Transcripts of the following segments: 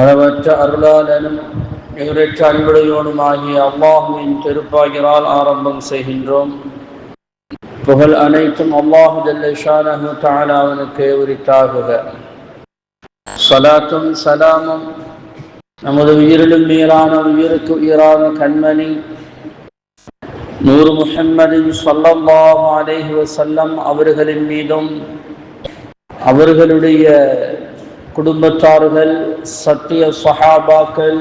அளவற்ற அருளாளனும் நிகரற்ற அன்புடையோனுமாகிய அல்லாஹுவின் திருப்பாகிறால் ஆரம்பம் செய்கின்றோம். புகழ் அனைத்தும் அல்லாஹு ஜல்லஷானஹு தாலாவனுக்கு உரித்தாகுக. சலாத்தும் சலாமும் நமது உயிரிலும் மீறான உயிருக்கு உயிரான கண்மணி நூறு முஹம்மதின் சொல்லல்லாஹு அலேஹி வசல்லம் அவர்களின் மீதும் அவர்களுடைய குடும்பத்தார்கள் சத்திய சஹாபாக்கள்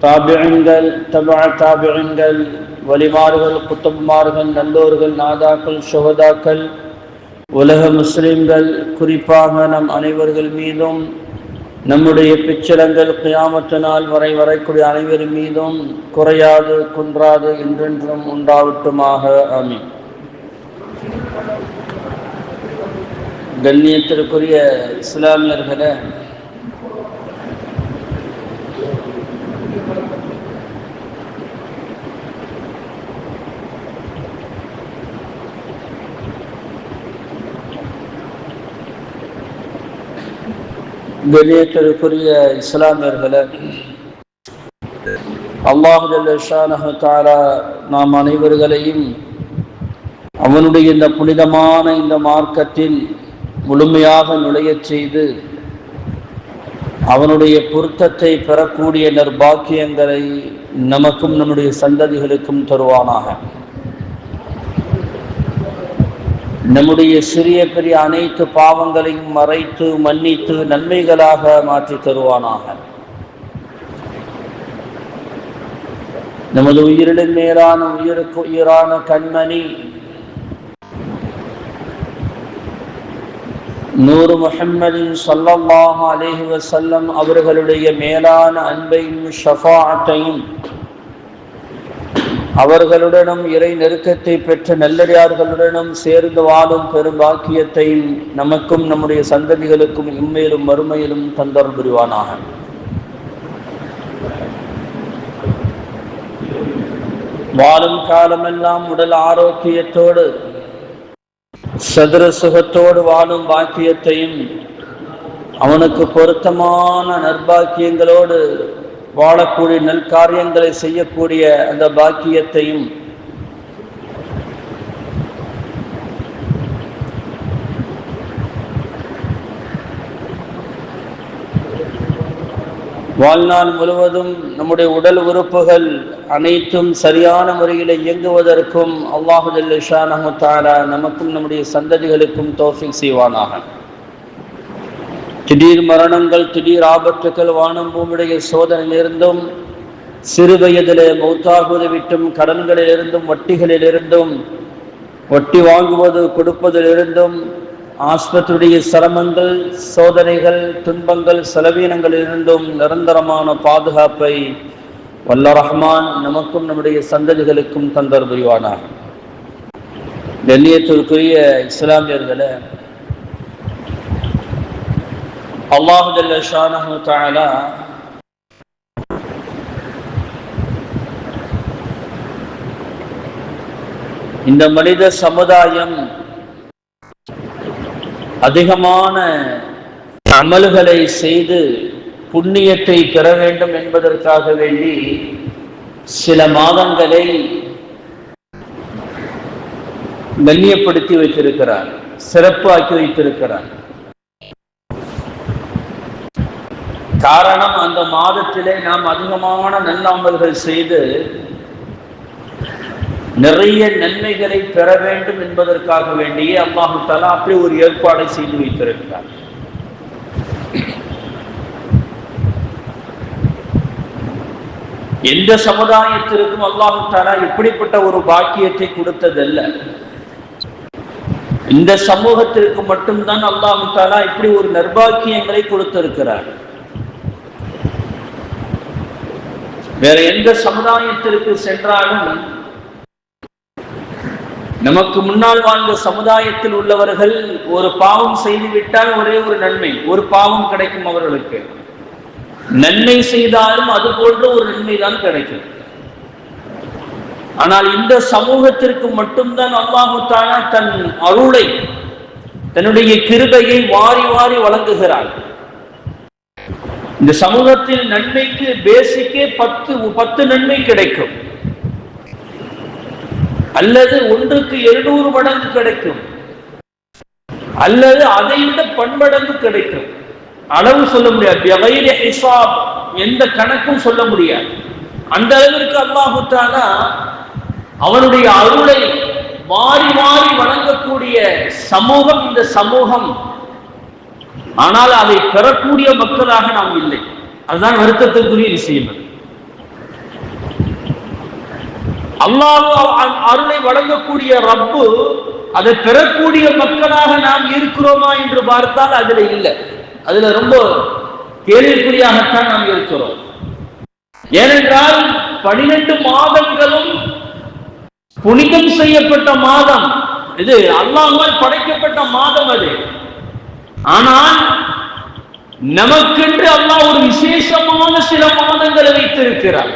தாபியங்கள் தபா தாபியங்கள் வலிமார்கள் குத்தம்மார்கள் நல்லோர்கள் நாதாக்கள் சுகதாக்கள் உலக முஸ்லிம்கள் குறிப்பாக நம் அனைவர்கள் மீதும் நம்முடைய பிச்சலங்கள் கியாமத்த நாள் வரை வரக்கூடிய அனைவர் மீதும் குறையாது குன்றாது என்றென்றும் உண்டாவட்டுமாக ஆமீன். கண்ணியத்திற்குரிய இஸ்லாமியர்களே கண்ணியத்திற்குரிய இஸ்லாமியர்களே அல்லாஹு தாலா நாம் அனைவர்களையும் அவனுடைய இந்த புனிதமான இந்த மார்க்கத்தில் முழுமையாக நுழையச் செய்து அவனுடைய பொருத்தத்தை பெறக்கூடிய நற்பாக்கியங்களை நமக்கும் நம்முடைய சந்ததிகளுக்கும் தருவானாக. நம்முடைய சிறிய பெரிய அனைத்து பாவங்களையும் மறைத்து மன்னித்து நன்மைகளாக மாற்றி தருவானாக. நமது உயிரிலும் மேலான உயிருக்கு உயிரான கண்மணி நூறு முஹம்மதின் சொல்லல்லாஹ் அலேஹி வசல்லம் அவர்களுடைய மேலான அன்பையும் ஷஃபாட்டையும் அவர்களுடனும் இறை நெருக்கத்தை பெற்ற நல்லடியார்களுடனும் சேர்ந்து வாழும் பெரும் பாக்கியத்தையும் நமக்கும் நம்முடைய சந்ததிகளுக்கும் இம்மையிலும் மறுமையிலும் தந்தர் புரிவானாக. வாழும் காலமெல்லாம் உடல் ஆரோக்கியத்தோடு சதுர சுகத்தோடு வாழும் பாக்கியத்தையும் அவனுக்கு பொருத்தமான நற்பாக்கியங்களோடு வாழக்கூடிய நல்காரியங்களை செய்யக்கூடிய அந்த பாக்கியத்தையும் வாழ்நாள் முழுவதும் நம்முடைய உடல் உறுப்புகள் அனைத்தும் சரியான முறையில் இயங்குவதற்கும் அவ்வாகுதல் இஷா நமத்தாரா நமக்கும் நம்முடைய சந்ததிகளுக்கும் தோஃபிக் செய்வானாக. திடீர் மரணங்கள் திடீர் ஆபத்துக்கள் வானம் பூமியுடைய சோதனையிலிருந்தும் சிறு வயதிலே மௌத்தாகுவது விட்டும் கடன்களிலிருந்தும் வட்டிகளிலிருந்தும் வட்டி வாங்குவது கொடுப்பதிலிருந்தும் ஆஸ்பத்திரியுடைய சிரமங்கள் சோதனைகள் துன்பங்கள் செலவீனங்களிலிருந்தும் நிரந்தரமான பாதுகாப்பை வல்ல ரஹ்மான் நமக்கும் நம்முடைய சந்ததிகளுக்கும் தந்தர் புரிவானார். கண்ணியத்திற்குரிய இஸ்லாமியர்களை அல்லாஹு ஜல்ல ஷானஹு இந்த மனித சமுதாயம் அதிகமான அமல்களை செய்து புண்ணியத்தை பெற வேண்டும் என்பதற்காக வேண்டி சில மாதங்களை மெல்லியப்படுத்தி வைத்திருக்கிறார் சிறப்பு ஆக்கி வைத்திருக்கிறார். காரணம் அந்த மாதத்திலே நாம் அதிகமான நல்லாமல்கள் செய்து நிறைய நன்மைகளை பெற வேண்டும் என்பதற்காக வேண்டியே அல்லாஹு தாலா அப்படி ஒரு ஏற்பாடை செய்து வைத்திருக்கிறார். எந்த சமுதாயத்திற்கும் அல்லாஹு தாலா இப்படிப்பட்ட ஒரு பாக்கியத்தை கொடுத்ததல்ல. இந்த சமூகத்திற்கு மட்டும்தான் அல்லாஹு தாலா இப்படி ஒரு நர்பாக்கியங்களை கொடுத்திருக்கிறார். வேற எந்த சமுதாயத்திற்கு சென்றாலும் நமக்கு முன்னால் வாழ்ந்த சமுதாயத்தில் உள்ளவர்கள் ஒரு பாவம் செய்துவிட்டால் ஒரே ஒரு நன்மை ஒரு பாவம் கிடைக்கும் அவர்களுக்கு. நன்மை செய்தாலும் அது போன்ற ஒரு நன்மை தான் கிடைக்கும். ஆனால் இந்த சமூகத்திற்கு மட்டும்தான் அல்லாஹு தன் அருளை தன்னுடைய கிருபையை வாரி வாரி வழங்குகிறாள் இந்த சமூகத்தில் நன்மைக்கு பேசிக்கே பத்து பத்து நன்மை கிடைக்கும். அல்லது ஒன்றுக்கு இருநூறு மடங்கு கிடைக்கும். அல்லது அதை விட பன்மடங்கு கிடைக்கும். அளவு சொல்ல முடியாது. எந்த கணக்கும் சொல்ல முடியாது. அந்த அளவிற்கு அல்லாஹுத்தானா அவனுடைய அருளை மாறி மாறி வழங்கக்கூடிய சமூகம் இந்த சமூகம். ஆனால் அதை பெறக்கூடிய மக்களாக நாம் இல்லை. அதுதான் வருத்தத்திற்குரிய விஷயம் அல்லாஹ் அருளை வழங்கக்கூடிய ரப்பு அதை பெறக்கூடிய மக்களாக நாம் இருக்கிறோமா என்று பார்த்தால் அதுல இல்லை. அதுல ரொம்ப கேள்விக்குறியாகத்தான் நாம் இருக்கிறோம். ஏனென்றால் பனிரெண்டு மாதங்களும் புனிதம் செய்யப்பட்ட மாதம். இது அல்லாமல் படைக்கப்பட்ட மாதம் அது. ஆனால் நமக்கென்று அல்லாஹ் ஒரு விசேஷமான சில மாதங்களை வைத்திருக்கிறார்.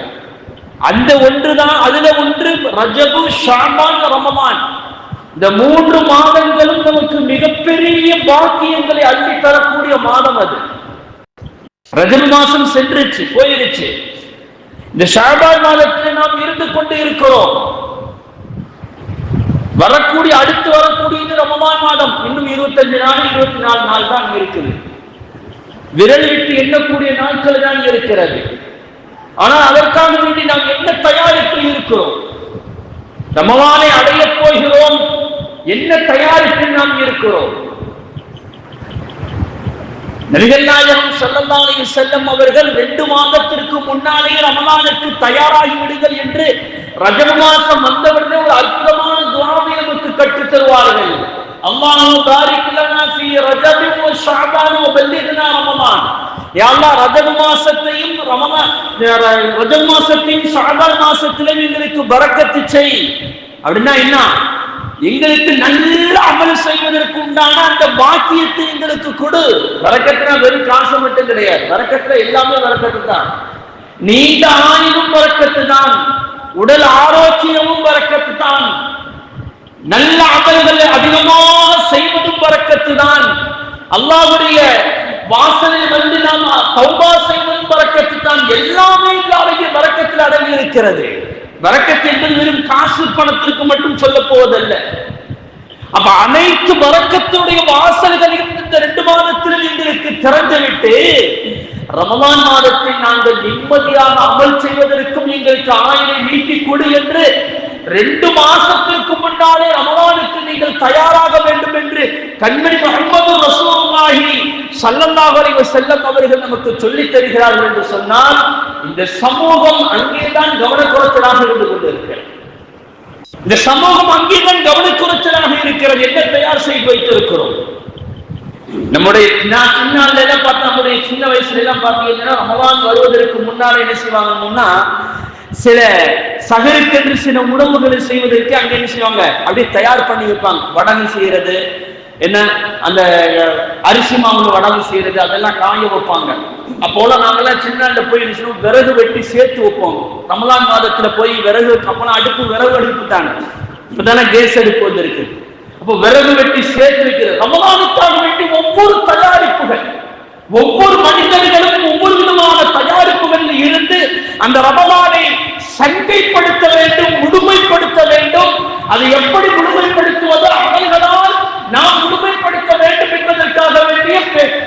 அந்த ஒன்றுதான் அதுல ஒன்று ரஜபு ஷாபான் ரமமான். இந்த மூன்று மாதங்களும் நமக்கு மிகப்பெரிய பாக்கியங்களை அள்ளி தரக்கூடிய மாதம் அது. ரஜன் மாசம் சென்றுச்சு போயிருச்சு. இந்த ஷாபான் மாதத்தில் நாம் இருந்து கொண்டு இருக்கிறோம். வரக்கூடிய அடுத்து வரக்கூடியது ரமமான் மாதம். இன்னும் இருபத்தஞ்சு நாள் இருபத்தி நாலு நாள் தான் இருக்குது. விரல் விட்டு எண்ணக்கூடிய நாட்கள் தான் இருக்கிறது. ஆனால் அதற்காக வேண்டி நாம் என்ன தயாரிப்பில் இருக்கிறோம்? ரமவானை அடைய போகிறோம். என்ன தயாரிப்பில் நாம் இருக்கிறோம்? நபிகள் நாயகம் செல்லும் அவர்கள் ரெண்டு மாதத்திற்கு முன்னாலே ரமலானுக்கு தயாராகி விடுங்கள் என்று ரஜன வந்தவர்கள் ஒரு அற்புதமான துவாவை நமக்கு கற்றுத் தருவார்கள் அல்லாஹு பாரிக் லனா ஃபீ ரஜபி வ ஷஅபான் வ பல்லிக்னா ரமலான் யா அல்லாஹ் ரஜப மாசத்தையும் ரமலான் ரஜப மாசத்தையும் ஷஅபான் மாசத்திலும் எங்களுக்கு பரக்கத்து செய் அப்படின்னா என்ன எங்களுக்கு நல்ல அமல் செய்வதற்கு உண்டான அந்த பாக்கியத்தை எங்களுக்கு கொடு வரக்கத்துனா வெறும் காசு மட்டும் கிடையாது வரக்கத்துல எல்லாமே வரக்கத்து தான் நீண்ட ஆயுளும் வரக்கத்து தான் உடல் ஆரோக்கியமும் வரக்கத்து தான் நல்ல அமல்களை அதிகமாக செய்வதும் பறக்கத்து தான் அல்லாவுடைய வாசலில் வந்து நாம் சௌபா செய்வதும் பறக்கத்து தான் எல்லாமே அடங்கிய வரக்கத்தில் அடங்கி இருக்கிறது. வரக்கத்து என்பது வெறும் காசு பணத்திற்கு மட்டும் சொல்ல போவதல்ல. அப்ப அனைத்து வரக்கத்துடைய வாசல்களையும் இந்த ரெண்டு மாதத்திலும் எங்களுக்கு திறந்துவிட்டு ரமலான் மாதத்தில் நாங்கள் நிம்மதியாக அமல் செய்வதற்கும் எங்களுக்கு ஆயிரை நீட்டிக் கொடு என்று ரெண்டு மாசத்திற்கு முன்னாலே ரமவானுக்கு நீங்கள் தயாராக வேண்டும் என்று கண்மணி முகமது ரசூலுல்லாஹி ஸல்லல்லாஹு செல்லம் அவர்கள் நமக்கு சொல்லித் தருகிறார்கள் என்று சொன்னால் இந்த சமூகம் அங்கேதான் கவனக்குறைச்சலாக இருந்து கொண்டிருக்கிறது. இந்த சமூகம் அங்கேதான் கவனக்குறைச்சலாக இருக்கிறது. என்ன தயார் செய்து வைத்திருக்கிறோம்? நம்முடைய நான் சின்ன எல்லாம் பார்த்தா நம்முடைய சின்ன வயசுல எல்லாம் பார்த்தீங்கன்னா ரமவான் வருவதற்கு முன்னால என்ன செய்வாங்கன்னா சில சகருக்கென்று சில உணவுகளை செய்வதற்கு அங்க என்ன செய்வாங்க? அப்படியே தயார் பண்ணி வைப்பாங்க. வடகு செய்யறது என்ன? அந்த அரிசி மாவுல வடகு செய்யறது அதெல்லாம் காய வைப்பாங்க. அப்போல நாங்கெல்லாம் சின்ன போய் என்ன செய்வோம்? விறகு வெட்டி சேர்த்து வைப்போம். ரமலான் மாதத்துல போய் விறகு அப்பெல்லாம் அடுப்பு விறகு அடுப்பு தானே இப்பதானே கேஸ் அடுப்பு வந்திருக்கு. அப்போ விறகு வெட்டி சேர்த்து வைக்கிறது. ரமலானுக்காக வேண்டி ஒவ்வொரு தயாரிப்புகள் ஒவ்வொரு மனிதர்களும் ஒவ்வொரு என்று இருந்து அந்த ரமலானை சங்கைப்படுத்த வேண்டும் முழுமைப்படுத்த வேண்டும். அதை எப்படி முழுமைப்படுத்துவது அமல்களால் நாம் முழுமைப்படுத்த வேண்டும் என்பதற்காக வேண்டிய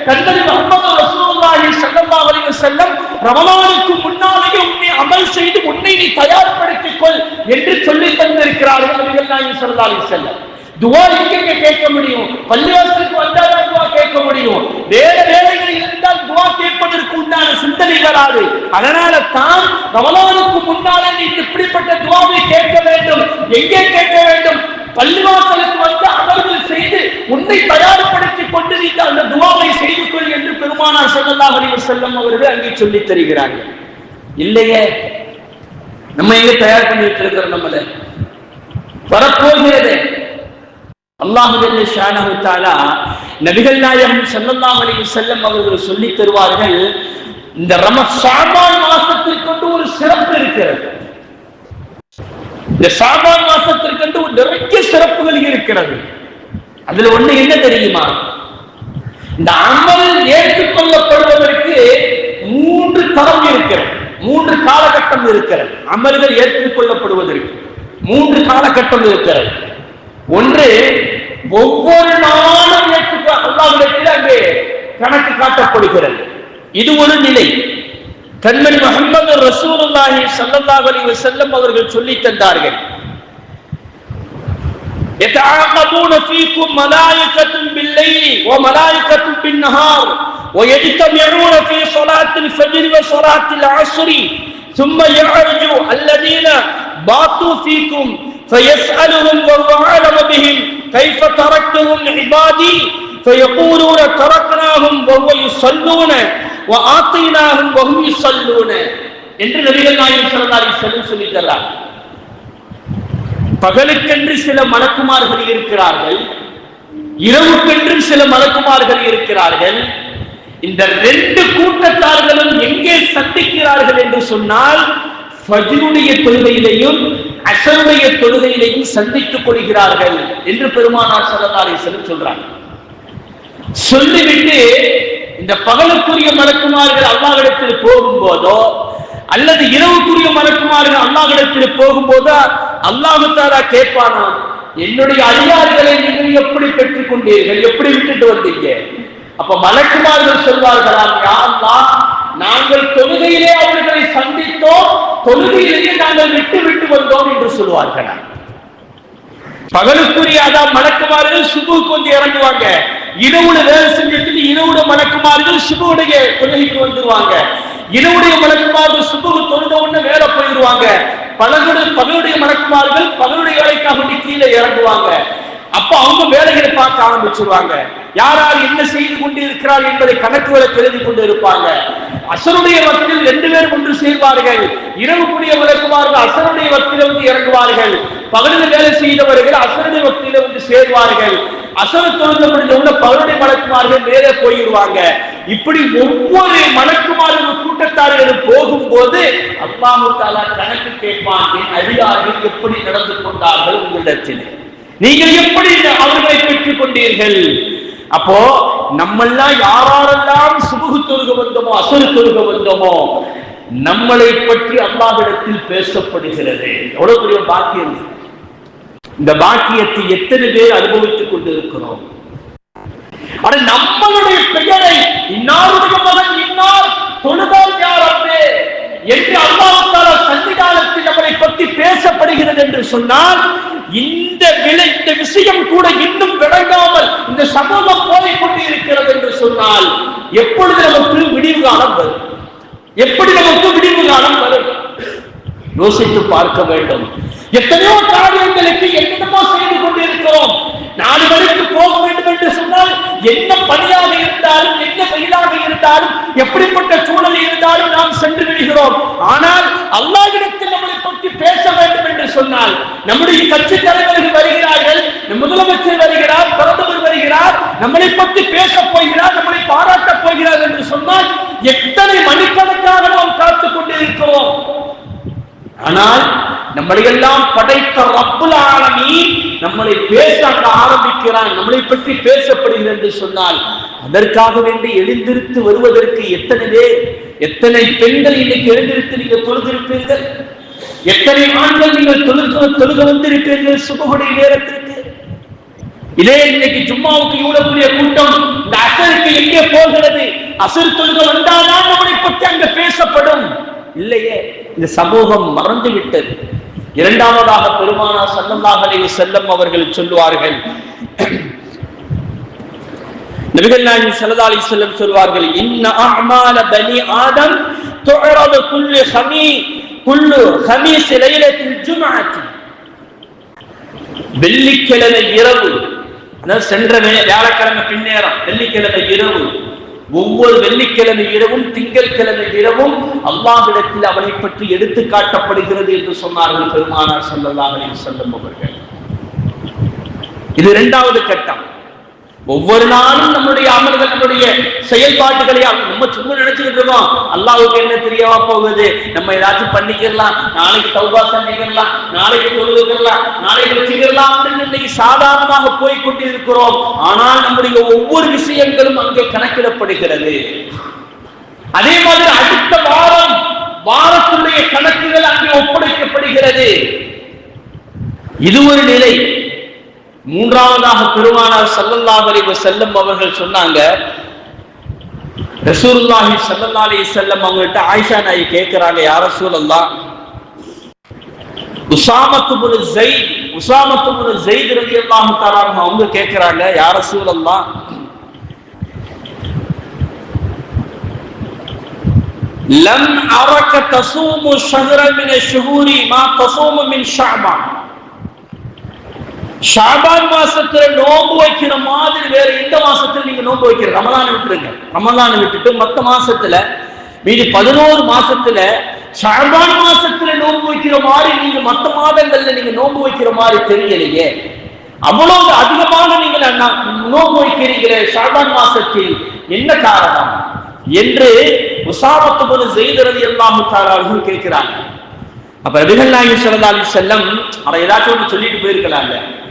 கண்களில் முகமது ரசூலுல்லாஹி ஸல்லல்லாஹு அலைஹி வஸல்லம் ரமலானுக்கு முன்னாலேயே உன்னை அமல் செய்து உன்னை நீ தயார்படுத்திக் கொள் என்று சொல்லி தந்திருக்கிறார்கள் நபிகள் நாயகம் ஸல்லல்லாஹு அலைஹி வஸல்லம். துவா எங்க கேட்க முடியும். பள்ளிவாசலுக்கு வந்தாதான் துவா கேட்க முடியும். வேற வேலைகள் இருந்தால் துவா கேட்பதற்கு உண்டான சிந்தனை வராது. அதனால தான் ரமலானுக்கு முன்னாலே நீ இப்படிப்பட்ட துவாவை கேட்க வேண்டும். எங்கே கேட்க வேண்டும்? பள்ளிவாசலுக்கு வந்து அமர்வு செய்து உன்னை தயார்படுத்திக் கொண்டு நீ அந்த துவாவை செய்து கொள் என்று பெருமானார் ஸல்லல்லாஹு வலிவர் செல்லும் அவர்கள் அங்கே சொல்லித் தருகிறார்கள். இல்லையே நம்ம எங்க தயார் பண்ணி வச்சிருக்கிறோம் நம்மள? வரப்போகிறது. அல்லாஹு ஷானஹு நபிகள் நாயகம் செல்லல்லாம் அலையும் செல்லம் அவர்கள் சொல்லி தருவார்கள் இந்த ரம ஷாபான் மாசத்திற்கொண்டு ஒரு சிறப்பு இருக்கிறது. இந்த ஷாபான் மாசத்திற்கென்று ஒரு நிறைய சிறப்புகள் இருக்கிறது. அதுல ஒண்ணு என்ன தெரியுமா? இந்த அமல் ஏற்றுக்கொள்ளப்படுவதற்கு காலகட்டம் இருக்கிறது. அமல்கள் ஏற்றுக்கொள்ளப்படுவதற்கு மூன்று காலகட்டம் இருக்கிறது. ஒன்று ஒவ்வொரு நாளும் ஏற்றுக்க அல்லாவிடத்தில் அங்கே கணக்கு காட்டப்படுகிறது இது ஒரு நிலை கண்மணி முகமது ரசூலுல்லாஹி ஸல்லல்லாஹு அலைஹி வஸல்லம் அவர்கள் சொல்லி தந்தார்கள் يتعاقبون فيكم ملائكة بالليل وملائكة بالنهار ويجتمعون في صلاة الفجر وصلاة العصر ثم يعرج الذين باتوا فيكم فيسألهم وهو أعلم بهم كيف تركتهم عبادي فيقولون تركناهم وهو يصلون وآتيناهم وهم يصلون என்று நபிகள் நாயகம் ஸல்லல்லாஹு அலைஹி வஸல்லம் சொல்லி தர்றார் பகலுக்கென்று சில மலக்குமார்கள் இருக்கிறார்கள் இரவுக்கென்று சில மலக்குமார்கள் இருக்கிறார்கள் இந்த ரெண்டு கூட்டத்தார்களும் எங்கே சந்திக்கிறார்கள் என்று சொன்னால் ஃபஜ்ருடைய தொழுகையிலையும் அசருடைய தொழுகையிலையும் சந்தித்துக் கொள்கிறார்கள் என்று பெருமானார் ஸல்லல்லாஹு அலைஹி சொல்றாங்க. சொல்லிவிட்டு இந்த பகலுக்குரிய மலக்குமார்கள் அல்லாஹ்விடத்தில் போகும்போதோ அல்லது இரவுக்குரிய மலக்குமார்கள் அல்லாஹ்விடத்தில் போகும்போதோ அல்லாஹு தாலா கேட்பானா என்னுடைய அதிகாரிகளை நீங்கள் எப்படி பெற்றுக் கொண்டீர்கள் எப்படி விட்டுட்டு வந்தீங்க? அப்ப மலக்குமார்கள் சொல்வார்களாம் யா நாங்கள் தொழுகையிலே அவர்களை சந்தித்தோம் தொழுகையிலேயே நாங்கள் விட்டு விட்டு வந்தோம் என்று சொல்லுவார்கள். பகலுக்குரிய அதான் மலக்குமார்கள் சுபுக்கு வந்து இறங்குவாங்க. இரவுல வேலை செஞ்சுட்டு இரவுல மணக்குமார்கள் சுபுடைய தொழுகைக்கு வந்துருவாங்க. இரவுடைய மலக்குமார்கள் சுபுக்கு தொழுத உடனே வேலை போயிடுவாங்க. பகலுடைய பகலுடைய மணக்குமார்கள் பகலுடைய வேலைக்காக வேண்டி கீழே இறங்குவாங்க. அப்ப அவங்க வேலைகளை பார்க்க ஆரம்பிச்சிருவாங்க. யார் என்ன செய்து கொண்டு இருக்கிறார் என்பதை கணக்குகளை தெரிந்து கொண்டு இருப்பாங்க அசருடைய வக்தில் ரெண்டு பேரும் ஒன்று சேர்வார்கள். இரவுக்குரிய விளக்குவார்கள் அசருடைய வக்தில வந்து இறங்குவார்கள். பகலில் வேலை செய்தவர்கள் அசருடைய வக்தில வந்து சேர்வார்கள். அசர தொழுந்த உள்ள பகலுடைய மணக்குமார்கள் மேலே போயிடுவாங்க இப்படி ஒவ்வொரு மலக்குமார்கள் கூட்டத்தார்களும் போகும்போது அல்லாஹு தாலா கணக்கு கேட்பான் என் அதிகாரிகள் எப்படி நடந்து கொண்டார்கள்? உங்களிடத்திலே. நீங்கள் எப்படி அவர்களை பெற்றுக் கொண்டீர்கள் அப்போ நம்மெல்லாம் யாரெல்லாம் சுமுகு தொழுக வந்தோமோ அசுறு தொழுக வந்தோமோ நம்மளை பற்றி அல்லாவிடத்தில் பேசப்படுகிறது. எவ்வளவு பெரிய பாக்கியம் இந்த பாக்கியத்தை எத்தனை பேர் அனுபவித்துக் கொண்டிருக்கிறோம்? ஆனா நம்மளுடைய பெயரை இன்னாருடைய மகன் இன்னார் தொழுதால் யார் அன்பே என்று அல்லாவுக்கான சன்னிதானத்தில் நம்மளை பற்றி பேசப்படுகிறது என்று சொன்னால் இந்த விலை இந்த விஷயம் கூட இன்னும் விளங்காமல் இந்த சமூகம் போய்கொண்டு கொண்டு இருக்கிறது என்று சொன்னால் எப்பொழுது நமக்கு விடிவு காலம் வரும்? எப்படி நமக்கு விடிவு காலம் வரும்? யோசித்து பார்க்க வேண்டும். எத்தனையோ காரியங்களுக்கு என்னென்னமோ செய்து கொண்டிருக்கிறோம். நாலு மணிக்கு போக வேண்டும் என்று சொன்னால் என்ன பணியாக இருந்தாலும் என்ன வெயிலாக இருந்தாலும் எப்படிப்பட்ட சூழல் இருந்தாலும் நாம் சென்று விடுகிறோம். ஆனால் அல்லாஹ்விடத்தில் நம்மளை பற்றி பேச வேண்டும் என்று சொன்னால் நம்முடைய கட்சி தலைவர்கள் வருகிறார்கள் நம் முதலமைச்சர் வருகிறார் பிரதமர் வருகிறார் நம்மளை பற்றி பேச போகிறார் நம்மளை பாராட்டப் போகிறார் என்று சொன்னால் எத்தனை மணிக்கணக்காக நாம் காத்துக் கொண்டிருக்கிறோம். ஆனால் நம்மளை எல்லாம் படைத்த ரப்புல் ஆலமீன் நம்மளை பேச ஆரம்பிக்கிறான். நம்மளை பற்றி பேசப்படுகிறது என்று சொன்னால் அதற்காக வேண்டி எழுந்திருத்து வருவதற்கு எத்தனை பேர் எத்தனை பெண்கள் இன்னைக்கு எழுந்திருத்து நீங்க தொழுதிருப்பீர்கள்? எத்தனை ஆண்கள் நீங்கள் தொழுக தொழுக வந்திருப்பீர்கள் சுபகுடைய நேரத்திற்கு? இதே இன்னைக்கு ஜும்மாவுக்கு இவ்வளவு கூட்டம் இந்த அசருக்கு எங்கே போகிறது? அசர் தொழுக வந்தால்தான் நம்மளை பற்றி அங்க பேசப்படும். இல்லையே. இந்த சமூகம் மறந்து விட்டது இரண்டாவதாக பெருமானா சல்லல்லாஹு அலைஹி செல்லம் அவர்கள் சொல்லுவார்கள். நபிகள் நாயகம் ஸல்லல்லாஹு அலைஹி வஸல்லம் சொல்வார்கள் இன்ன பனி ஆதம் துஅரது குல்லு ஹமி குல்லு ஹமீஸ் லைலத்தில் ஜும்அத்தி வெள்ளிக்கிழமை இரவு அதாவது சென்ற வியாழக்கிழமை பின்னேரம் வெள்ளிக்கிழமை இரவு ஒவ்வொரு வெள்ளிக்கிழமை இரவும் திங்கட்கிழமை இரவும் அல்லாவிடத்தில் அவனை பற்றி எடுத்து காட்டப்படுகிறது என்று சொன்னார்கள் பெருமானார் ஸல்லல்லாஹு அலைஹி வஸல்லம் அவர்கள். இது இரண்டாவது கட்டம். ஒவ்வொரு நாளும் நம்முடைய அமல்கள் நம்முடைய செயல்பாடுகளை நம்ம சும்மா நினைச்சுக்கிட்டு இருக்கோம். அல்லாவுக்கு என்ன தெரியவா போகுது? நம்ம ஏதாச்சும் பண்ணிக்கலாம். நாளைக்கு தௌபா சந்திக்கலாம். நாளைக்கு தொழுதுக்கலாம் நாளைக்கு வச்சுக்கலாம் அப்படின்னு இன்னைக்கு சாதாரணமாக போய் கொண்டு இருக்கிறோம். ஆனால் நம்முடைய ஒவ்வொரு விஷயங்களும் அங்கே கணக்கிடப்படுகிறது. அதே மாதிரி அடுத்த வாரம் வாரத்துடைய கணக்குகள் அங்கே ஒப்படைக்கப்படுகிறது. இது ஒரு நிலை. மூன்றாவதாக பெருமானார் சல்லல்லாஹு அலைஹி செல்லம் அவர்கள் சொன்னாங்க ரசூல்லாஹி ஸல்லல்லாஹு அலி செல்லம் அவங்கள்ட்ட ஆயிஷா நாயி கேக்குறாங்க யார ரசூலல்லாஹ் உசாமத்து புனு ஜெயித் உசாமத்து புனு ஜெயித் ரலியல்லாஹு தஆலா அன்ஹு அவங்க கேக்குறாங்க யார ரசூலல்லாஹ் லம் அரக்க தசூமு ஷஹர மின ஷுஹூரி மா தசூமு மின் ஷாமா ஷாபான் மாசத்துல நோன்பு வைக்கிற மாதிரி வேற எந்த மாசத்துல நீங்க நோன்பு வைக்கிற ரமலான விட்டுருங்க. ரமலான விட்டுட்டு மத்த மாசத்துல மீதி பதினோரு மாசத்துல ஷாபான் மாசத்துல நோன்பு வைக்கிற மாதிரி நீங்க மத்த மாதங்கள்ல நீங்க நோன்பு வைக்கிற மாதிரி தெரியலையே. அவ்வளவு அதிகமாக நீங்கள் அண்ணா- நோன்பு வைக்கிறீங்களே ஷாபான் மாசத்தில். என்ன காரணம்? என்று உசாமத்து போது செய்தறது எல்லாம் அவர்கள் கேட்கிறாங்க. அப்ப ரபிகள் நாயகி செல்லம் அலைஹி வஸல்லம் ஏதாச்சும் ஒன்று சொல்லிட்டு போயிருக்கலாங்க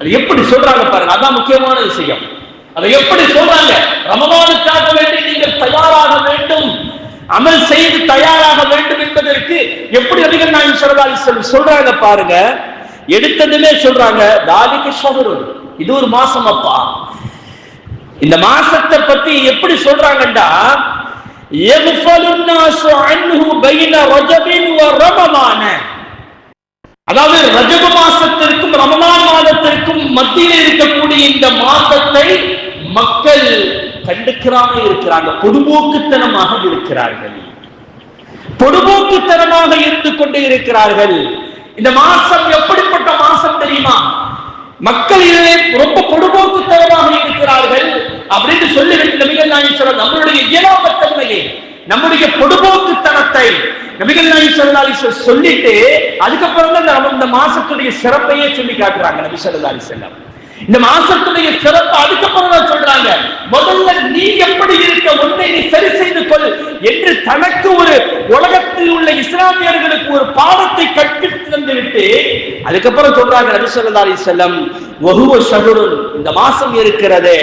அது எப்படி சொல்றாங்க பாருங்க அதான் முக்கியமான விஷயம். அதை எப்படி சொல்றாங்க? ரமலானுக்காக வேண்டி நீங்கள் தயாராக வேண்டும். அமல் செய்து தயாராக வேண்டும் என்பதற்கு எப்படி நபிகள் நான் சொல்றாங்க அலைஹி சொல்றாங்க பாருங்க? எடுத்ததுமே சொல்றாங்க தாலிக்கு ஷஹருன் இது ஒரு மாசம் அப்பா. இந்த மாசத்தை பத்தி எப்படி சொல்றாங்கடா யக்ஃபலுன்னாசு அன்ஹு பைன ரஜபின் வ ரமமான அதாவது ரஜப மாசத்திற்கும் ரமலான் மாதத்திற்கும் மத்தியில் இருக்கக்கூடிய இந்த மாதத்தை மக்கள் கண்டுக்கிறாம இருக்கிறாங்க. பொதுபோக்குத்தனமாக இருக்கிறார்கள். பொதுபோக்குத்தனமாக இருந்து கொண்டு இருக்கிறார்கள். இந்த மாசம் எப்படிப்பட்ட மாசம் தெரியுமா? மக்கள் இதிலே ரொம்ப பொதுபோக்குத்தனமாக இருக்கிறார்கள் அப்படின்னு சொல்லிவிட்டு நபிகள் நாயகம் சொல்ல நம்மளுடைய இயலாமத்தன்மையை. நம்முடைய பொடுபோக்குத்தனத்தை நபிகள் நாயகம் ஸல்லல்லாஹு சொல்லிட்டு அதுக்கப்புறம் தான் இந்த மாசத்துடைய சிறப்பையே சொல்லி காட்டுறாங்க நபி ஸல்லல்லாஹு செல்லம் இந்த மாசத்துடைய சிறப்பு அதுக்கப்புறம் தான் சொல்றாங்க. முதல்ல நீ எப்படி இருக்க? உன்னை நீ சரி செய்து கொள் என்று தனக்கு ஒரு உலகத்தில் உள்ள இஸ்லாமியர்களுக்கு ஒரு பாடத்தை கற்பித்து தந்துவிட்டு அதுக்கப்புறம் சொல்றாங்க நபி ஸல்லல்லாஹு செல்லம் வஸல்லம் வஹுவ இந்த மாசம் இருக்கிறது.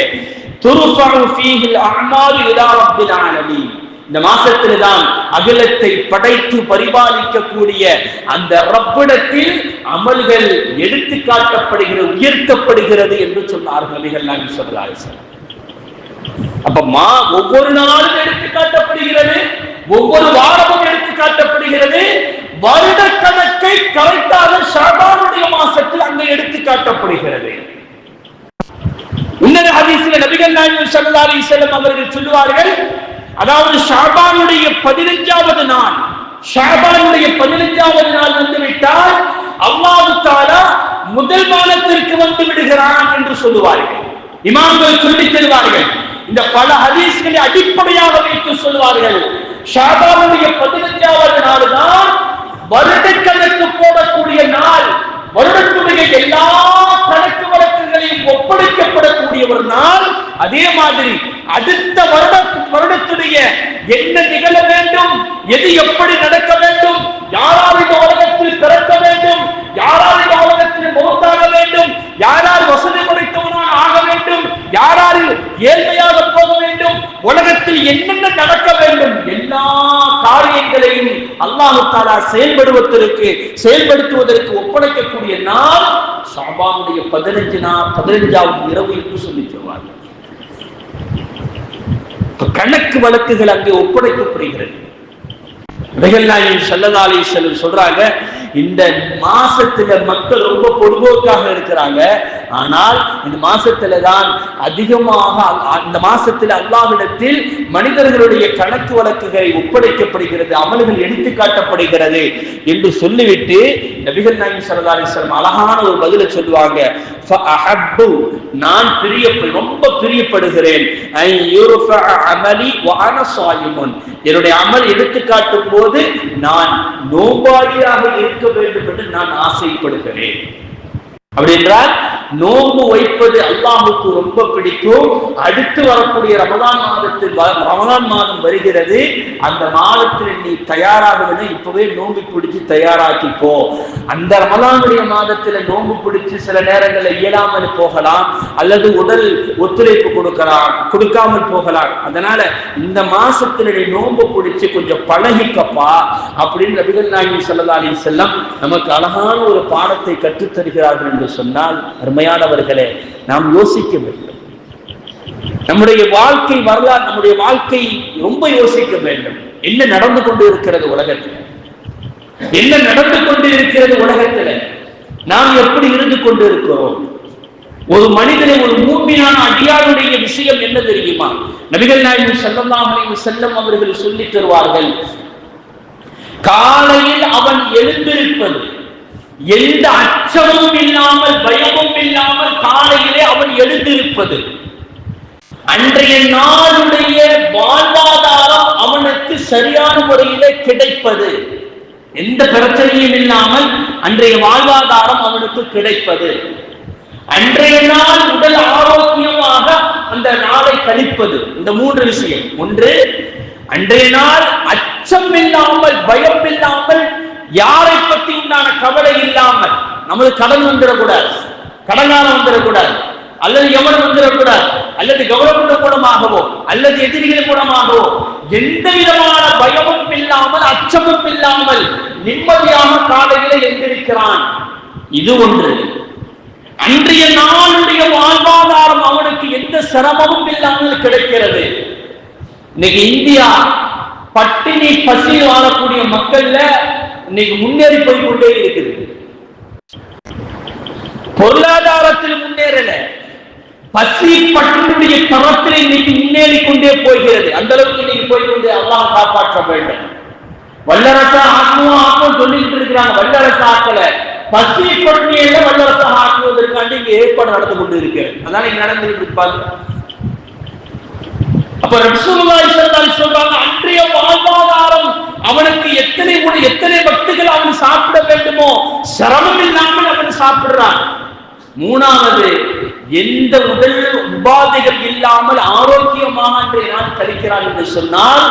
துர்ஃபஉ ஃபீஹில் அஅமாலு இலா ரப்பில் ஆலமீன். இந்த மாசத்தில்தான் அகிலத்தை படைத்து பரிபாலிக்கக்கூடிய அந்த ரப்பிடத்தில் அமல்கள் எடுத்து காட்டப்படுகிறது உயர்த்தப்படுகிறது என்று சொன்னார்கள் நபிகள் நாயகம் அப்ப மா ஒவ்வொரு நாளும் எடுத்து காட்டப்படுகிறது ஒவ்வொரு வாரமும் எடுத்து காட்டப்படுகிறது வருட கணக்கை கரெக்டாக ஷாபானுடைய மாசத்தில் அங்கே எடுத்து காட்டப்படுகிறது. இன்னொரு ஹதீஸ்ல நபிகள் நாயகம் சல்லா அலிசல்லம் அவர்கள் சொல்லுவார்கள் அதாவது ஷாபானுடைய பதினஞ்சாவது நாள். ஷாபானுடைய பதினஞ்சாவது நாள் வந்து விட்டால் அல்லாஹ் தாலா முதல் மாதத்திற்கு வந்து விடுகிறான் என்று சொல்லுவார்கள். இமாம்கள் சொல்லித் தருவார்கள் இந்த பல ஹதீஸ்களை அடிப்படையாக வைத்து சொல்லுவார்கள். ஷாபானுடைய பதினஞ்சாவது நாள் தான் வருடக்கணக்கு போடக்கூடிய நாள். வருடத்துடைய எல்லா கணக்கு ஒப்படைக்கப்படக்கூடிய ஒரு நாள் அதே மாதிரி அடுத்த வருட வருடத்துடைய என்ன நிகழ வேண்டும் எது எப்படி நடக்க வேண்டும் யாரால் இந்த உலகத்தில் பிறக்க வேண்டும் யாரால் இந்த உலகத்தில் மௌத்தாக வேண்டும் யாரால் வசதி படைத்தவனாக ஆக வேண்டும்? யாரால் ஏழ்மையாக போக வேண்டும்? உலகத்தில் என்னென்ன நடக்க வேண்டும்? எல்லா காரியங்களையும் அல்லாஹு தாலா செயல்படுவதற்கு செயல்படுத்துவதற்கு ஒப்படைக்கக்கூடிய நாள் சாபாவுடைய பதினஞ்சு நாள் பதினஞ்சாவது இரவு என்று சொல்லி சொல்வார்கள். கணக்கு வழக்குகள் அங்கே ஒப்படைக்கப்படுகிறது. நபிகள்நாயகம் ஸல்லல்லாஹு அலைஹி வஸல்லம் சொல்றாங்க இந்த மாசத்துல மக்கள் ரொம்ப பொதுபோக்காக இருக்கிறாங்க ஆனால் இந்த மாசத்துல தான் அதிகமாக அந்த மாசத்தில் அல்லாவிடத்தில் மனிதர்களுடைய கணக்கு வழக்குகளை ஒப்படைக்கப்படுகிறது அமல்கள் எடுத்து காட்டப்படுகிறது என்று சொல்லிவிட்டு நபிகள் நாயகம் ஸல்லல்லாஹு அழகான ஒரு பதிலை சொல்லுவாங்க. நான் பிரிய ரொம்ப பிரியப்படுகிறேன். என்னுடைய அமல் எடுத்து காட்டும் போது நான் நோம்பாளியாக இருக்க வேண்டும் என்று நான் ஆசைப்படுகிறேன். அப்படி என்றால் நோன்பு வைப்பது அல்லாஹுக்கு ரொம்ப பிடிக்கும். அடுத்து வரக்கூடிய ரமதான் மாதத்தில் ரமதான் மாதம் வருகிறது. அந்த மாதத்தில் நீ தயாராகுதுன்னு இப்பவே நோன்பு பிடிச்சு தயாராக்கிப்போ அந்த ரமதானுடைய மாதத்துல நோன்பு பிடிச்சு சில நேரங்களில் இயலாமல் போகலாம் அல்லது உடல் ஒத்துழைப்பு கொடுக்கலாம் கொடுக்காமல் போகலாம். அதனால இந்த மாசத்தினுடைய நோன்பு பிடிச்சு கொஞ்சம் பழகிக்கப்பா அப்படின்னு ரபிகள் நாயகி சல்லா செல்லம் நமக்கு அழகான ஒரு பாடத்தை கற்றுத் தருகிறார்கள் என்று சொன்னால் அருமையானவர்களே நாம் யோசிக்க வேண்டும். நம்முடைய வாழ்க்கை வரலாறு நம்முடைய வாழ்க்கை ரொம்ப யோசிக்க வேண்டும். என்ன நடந்து கொண்டு இருக்கிறது உலகத்தில்? என்ன நடந்து கொண்டு இருக்கிறது உலகத்தில்? நாம் எப்படி இருந்து கொண்டு இருக்கிறோம் ஒரு மனிதனை ஒரு மூமியான அடியாருடைய விஷயம் என்ன தெரியுமா? நபிகள் நாயகம் செல்லலாம் செல்லம் அவர்கள் சொல்லி தருவார்கள் காலையில் அவன் எழுந்திருப்பது எந்த அச்சமும் இல்லாமல் பயமும் இல்லாமல் காலையிலே அவன் எழுந்திருப்பது. அன்றைய நாளுடைய வாழ்வாதாரம் அவனுக்கு சரியான முறையிலே கிடைப்பது. எந்த பிரச்சனையும் இல்லாமல் அன்றைய வாழ்வாதாரம் அவனுக்கு கிடைப்பது. அன்றைய நாள் உடல் ஆரோக்கியமாக அந்த நாளை கழிப்பது. இந்த மூன்று விஷயம். ஒன்று அன்றைய நாள் அச்சம் இல்லாமல் பயம் இல்லாமல் யாரை பத்தி உண்டான கவலை இல்லாமல் நமது கடன் வந்துடக்கூடாது. கடனால வந்துடக்கூடாது. அல்லது எவனும் வந்துடக்கூடாது. அல்லது கவர்மெண்ட் மூலமாகவோ அல்லது எதிரிகள் மூலமாகவோ எந்த விதமான பயமும் இல்லாமல் அச்சமும் இல்லாமல் நிம்மதியாக காலையில எந்திருக்கிறான். இது ஒன்று. அன்றைய நாளுடைய வாழ்வாதாரம் அவனுக்கு எந்த சிரமமும் இல்லாமல் கிடைக்கிறது. இன்னைக்கு இந்தியா பட்டினி பசி வாழக்கூடிய மக்கள்ல இன்னைக்கு முன்னேறி போய்கொண்டே இருக்குது. பொருளாதாரத்தில் முன்னேறல. பசி பட்டினுடைய தரத்தில் இன்னைக்கு முன்னேறி கொண்டே போகிறது. அந்த அளவுக்கு இன்னைக்கு போய் எல்லாம் அல்லாஹ் காப்பாற்ற வேண்டும். வல்லரசா ஆக்கணும் ஆக்கும் சொல்லிட்டு இருக்கிறாங்க. வல்லரசு ஆக்கல. பசி பட்டினியில வல்லரசா ஆக்குவதற்காண்டி இங்க ஏற்பாடு நடந்து கொண்டு இருக்கு அதான் இங்க நடந்துட்டு இருப்பாங்க? அப்ப ரசூலுல்லாஹி ஸல்லல்லாஹு சொல்றாங்க அன்றைய வாழ்வாதாரம் அவனுக்கு எத்தனை கூட எத்தனை பக்திகள் அவன் சாப்பிட வேண்டுமோ சிரமம் இல்லாமல் அவன் சாப்பிடுறான். மூணாவது எந்த உடல் உபாதைகள் இல்லாமல் ஆரோக்கியமாக அன்றைய நாள் கழிக்கிறான் என்று சொன்னால்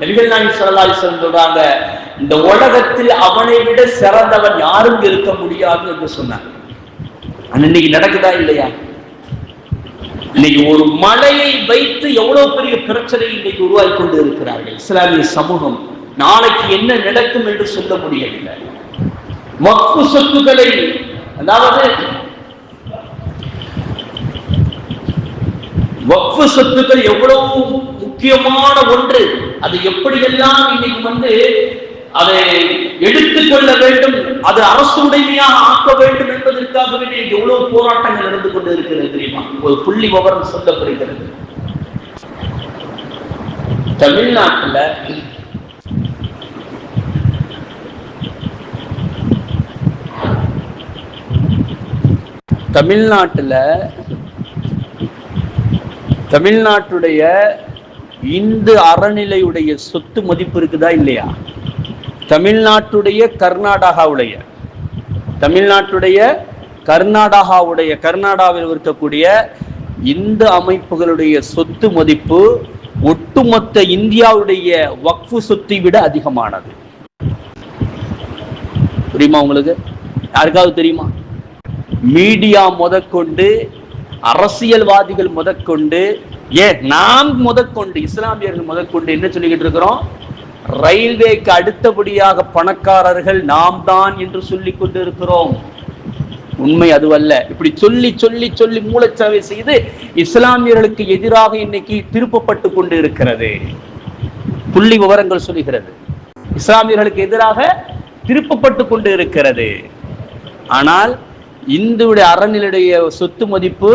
நபிகள் நாயகம் ஸல்லல்லாஹு சொல்றாங்க இந்த உலகத்தில் அவனை விட சிறந்தவன் யாரும் இருக்க முடியாது என்று சொன்னார். அன்னைக்கு நடக்குதா இல்லையா? இன்னைக்கு ஒரு மலையை வைத்து எவ்வளவு பெரிய பிரச்சனை இன்னைக்கு உருவாக்கி கொண்டு இருக்கிறார்கள் இஸ்லாமிய சமூகம் நாளைக்கு என்ன நடக்கும் என்று சொல்ல முடியவில்லை. மக்கு சொத்துக்களை அதாவது வக்ஃபு சொத்துக்கள் எவ்வளவு முக்கியமான ஒன்று. அது எப்படியெல்லாம் இன்னைக்கு வந்து அதை எடுத்துக்கொள்ள வேண்டும் அது அரசு உடைமையாக ஆக்க வேண்டும் என்பதற்காக வேண்டிய எவ்வளவு போராட்டங்கள் நடந்து கொண்டு இருக்கிறது தெரியுமா? ஒரு புள்ளி விவரம் சொல்லப்படுகிறது. தமிழ்நாட்டுல தமிழ்நாட்டுல தமிழ்நாட்டுடைய இந்து அறநிலையுடைய சொத்து மதிப்பு இருக்குதா இல்லையா? தமிழ்நாட்டுடைய கர்நாடகாவுடைய தமிழ்நாட்டுடைய கர்நாடகாவுடைய கர்நாடகாவில் இருக்கக்கூடிய இந்து அமைப்புகளுடைய சொத்து மதிப்பு ஒட்டுமொத்த இந்தியாவுடைய வக்ஃபு சொத்தை விட அதிகமானது. புரியுமா உங்களுக்கு? யாருக்காவது தெரியுமா? மீடியா முதற்கொண்டு அரசியல்வாதிகள் முதற்கொண்டு ஏன் நாம் முதற்கொண்டு இஸ்லாமியர்கள் முதற்கொண்டு என்ன சொல்லிக்கிட்டு இருக்கிறோம்? ரயில்வேக்கு அடுத்தபடியாக பணக்காரர்கள் நாம் தான் என்று சொல்லிக் கொண்டு இருக்கிறோம் உண்மை அதுவல்ல. இப்படி சொல்லி சொல்லி சொல்லி மூலச்சாவை செய்து இஸ்லாமியர்களுக்கு எதிராக இன்னைக்கு திருப்பப்பட்டு கொண்டு இருக்கிறது புள்ளி விவரங்கள் சொல்லுகிறது. இஸ்லாமியர்களுக்கு எதிராக திருப்பப்பட்டு கொண்டு இருக்கிறது ஆனால் இந்துடைய அறநிலையுடைய சொத்து மதிப்பு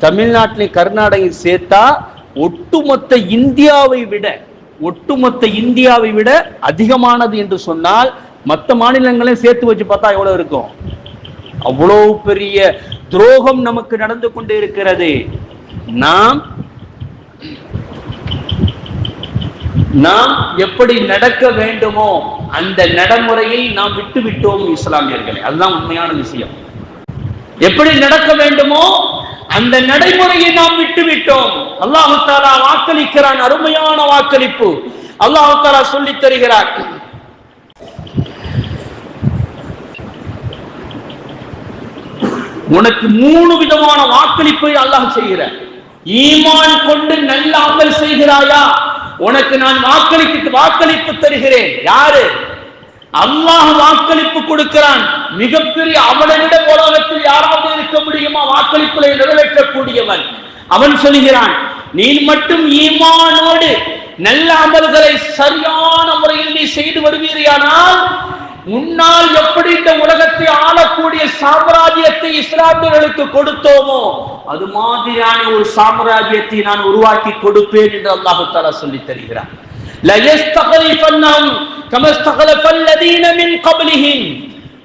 தமிழ்நாட்டிலே கர்நாடகையில் சேர்த்தா ஒட்டுமொத்த இந்தியாவை விட ஒட்டுமொத்த இந்தியாவை விட அதிகமானது என்று சொன்னால் மற்ற மாநிலங்களையும் சேர்த்து வச்சு பார்த்தா எவ்வளவு இருக்கும்? அவ்வளவு பெரிய துரோகம் நமக்கு நடந்து கொண்டு இருக்கிறது. நாம் நாம் எப்படி நடக்க வேண்டுமோ அந்த நடைமுறையை நாம் விட்டு விட்டோம் இஸ்லாமியர்களை. அதுதான் உண்மையான விஷயம். எப்படி நடக்க வேண்டுமோ அந்த நடைமுறையை நாம் விட்டு விட்டோம் அல்லாஹு தாலா வாக்களிக்கிறான் அருமையான வாக்களிப்பு. அல்லாஹு தாலா சொல்லி தருகிறார். உனக்கு மூணு விதமான வாக்களிப்பை அல்லாஹ் செய்கிற ஈமான் கொண்டு நல்ல அமல் செய்கிறாயா? உனக்கு நான் வாக்களித்து வாக்களிப்பு தருகிறேன். யாரு? அல்லாஹ் வாக்களிப்பு கொடுக்கிறான். மிகப்பெரிய அவனிட உலகத்தில் யாராவது இருக்க முடியுமா? வாக்களிப்புகளை நிறைவேற்றக்கூடியவன். அவன் சொல்கிறான் நீ மட்டும் ஈமானோடு நல்ல அமல்களை சரியான முறையில் நீ செய்து வருவீரியானால் முன்னால் எப்படி இந்த உலகத்தை ஆளக்கூடிய சாம்ராஜ்யத்தை இஸ்லாமியர்களுக்கு கொடுத்தோமோ அது மாதிரியான ஒரு சாம்ராஜ்யத்தை நான் உருவாக்கி கொடுப்பேன் என்று அல்லாஹு தாலா சொல்லி தருகிறான்.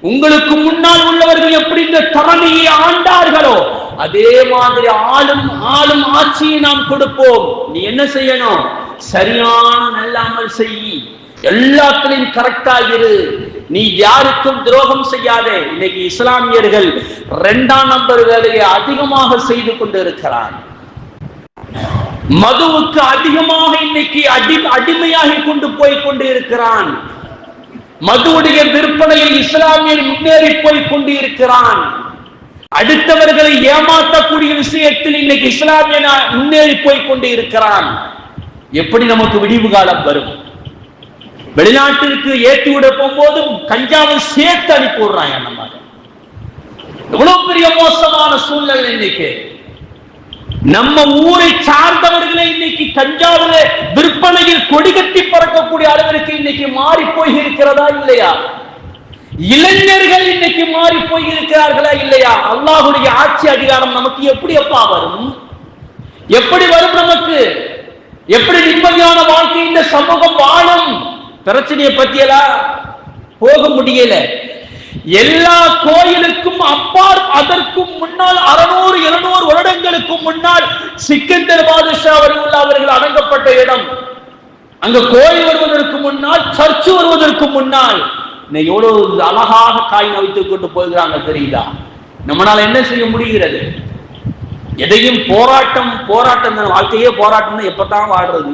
உங்களுக்கு முன்னால் உள்ளவர்கள் எப்படி இந்த தரணியை ஆண்டார்களோ அதே மாதிரி ஆளும் ஆளும் ஆட்சியை நாம் கொடுப்போம். நீ என்ன செய்யணும்? சரியான நல்லாமல் செய். எல்லாத்திலையும் கரெக்டாகிரு நீ யாருக்கும் துரோகம் செய்யாதே. இன்னைக்கு இஸ்லாமியர்கள் இரண்டாம் நம்பர் வேலையை அதிகமாக செய்து கொண்டிருக்கிறார் மதுவுக்கு அதிகமாக இன்னைக்கு அடி அடிமையாகி கொண்டு போய் கொண்டு இருக்கிறான் மதுவுடைய விற்பனையில் இஸ்லாமியர் முன்னேறி போய் கொண்டு இருக்கிறான் அடுத்தவர்களை ஏமாற்றக்கூடிய விஷயத்தில் இன்னைக்கு இஸ்லாமிய முன்னேறி போய் கொண்டு இருக்கிறான் எப்படி நமக்கு விடிவு காலம் வரும்? வெளிநாட்டிற்கு ஏற்றி விட போகும்போதும் கஞ்சாவை சேர்த்து அனுப்பி விடுறான் நம்ம. எவ்வளவு பெரிய மோசமான சூழ்நிலை இன்னைக்கு. நம்ம ஊரை சார்ந்தவர்களை இன்னைக்கு கஞ்சாவில விற்பனையில் கொடி கட்டி பறக்கக்கூடிய அளவிற்கு இன்னைக்கு மாறி போய் இருக்கிறதா இல்லையா? இளைஞர்கள் இன்னைக்கு மாறி போய் இருக்கிறார்களா இல்லையா? அல்லாஹுடைய ஆட்சி அதிகாரம் நமக்கு எப்படி அப்பா வரும்? எப்படி வரும் நமக்கு? எப்படி நிம்மதியான வாழ்க்கை இந்த சமூகம் வாழும்? பிரச்சனையை பத்தியெல்லாம் போக முடியல. எல்லா கோயிலுக்கும் அப்பால் அதற்கும் முன்னால் அறுநூறு இருநூறு வருடங்களுக்கும் முன்னால் சிக்கந்தர் பாதுஷா அவர்கள் அவர்கள் அடங்கப்பட்ட இடம். அங்க கோயில் வருவதற்கு முன்னால் சர்ச்சு வருவதற்கு முன்னால். எவ்வளவு அழகாக காய் வைத்துக் கொண்டு போகிறாங்க தெரியுதா? நம்மளால என்ன செய்ய முடிகிறது? எதையும் போராட்டம் போராட்டம் வாழ்க்கையே போராட்டம் எப்பதான் வாடுறது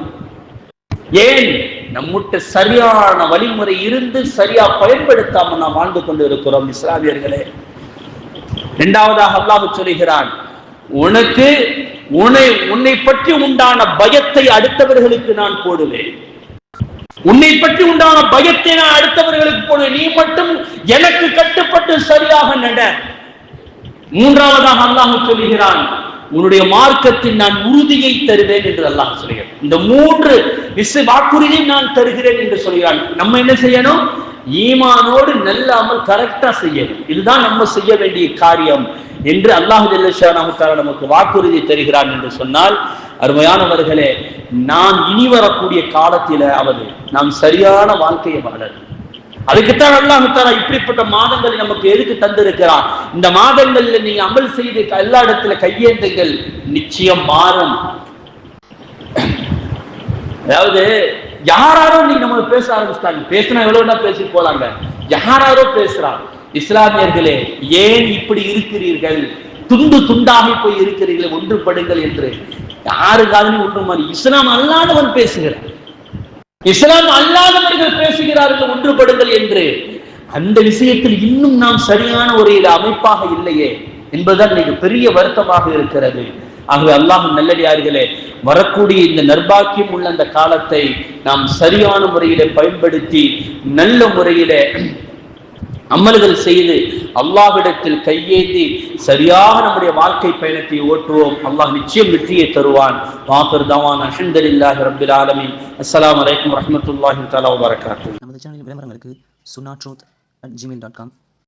ஏன்? நம்முட்ட சரியான வழிமுறை இருந்து சரியா பயன்படுத்தாம நாம் வாழ்ந்து கொண்டு இருக்கிறோம் இஸ்லாமியர்களே. இரண்டாவதாக அல்லாஹு சொல்கிறான் உனக்கு உன்னை உன்னை பற்றி உண்டான பயத்தை அடுத்தவர்களுக்கு நான் போடுவேன். உன்னை பற்றி உண்டான பயத்தை நான் அடுத்தவர்களுக்கு போடுவேன். நீ மட்டும் எனக்கு கட்டுப்பட்டு சரியாக நட. மூன்றாவதாக அல்லாஹு சொல்லுகிறான் உன்னுடைய மார்க்கத்தில் நான் உறுதியை தருவேன் என்று அல்லாஹ் சொல்கிறான். இந்த மூன்று விசு வாக்குறுதியை நான் தருகிறேன் என்று சொல்கிறான். நம்ம என்ன செய்யணும்? ஈமானோடு நல்லாமல் கரெக்டா செய்யணும். இதுதான் நம்ம செய்ய வேண்டிய காரியம் என்று அல்லாஹு ஜல்லஷானாமுத்தால நமக்கு வாக்குறுதி தருகிறான் என்று சொன்னால் அருமையானவர்களே நாம் இனி வரக்கூடிய காலத்தில அவர் நாம் சரியான வாழ்க்கையை வாழணும். அதுக்குத்தான் அல்லாஹால இப்படிப்பட்ட மாதங்களை நமக்கு எதுக்கு தந்திருக்கிறான்? இந்த மாதங்கள்ல நீ அமல் செய்து எல்லா இடத்துல கையேந்துங்கள். நிச்சயம் மாறும். அதாவது யாராரோ நீ நம்ம பேச ஆரம்பிச்சிட்டாங்க. பேசினா எவ்வளவுனா பேசி போலாங்க. யாராரோ பேசுறான் இஸ்லாமியர்களே ஏன் இப்படி இருக்கிறீர்கள்? துண்டு துண்டாகி போய் இருக்கிறீர்கள். ஒன்றுபடுங்கள் என்று. யாருக்காவது ஒன்று மாதிரி இஸ்லாம் அல்லாதவன் பேசுகிறான். இஸ்லாம் அல்லாதவர்கள் பேசுகிறார்கள் ஒன்றுபடுங்கள் என்று. அந்த விஷயத்தில் இன்னும் நாம் சரியான ஒரு அமைப்பாக இல்லையே என்பதுதான் இன்னைக்கு பெரிய வருத்தமாக இருக்கிறது. ஆகவே அல்லாஹ் நல்லடியார்களே வரக்கூடிய இந்த நர்பாக்கியம் உள்ள அந்த காலத்தை நாம் சரியான முறையில பயன்படுத்தி நல்ல முறையில அமல்கள் செய்து அல்லாஹிடத்தில் கையேந்தி சரியாக நம்முடைய வாழ்க்கை பயணத்தை ஓட்டுவோம். அல்லாஹ் நிச்சயம் வெற்றியை தருவான். வாக்கர் தவான். அஷந்தரில்லாஹி ரபில் ஆலமி அஸ்லாம் வலைக்கம் வரமத்துல்லாஹி தாலா வரகாத்து நமது சேனலின் விளம்பரங்களுக்கு சுனா truth at Gmail dot com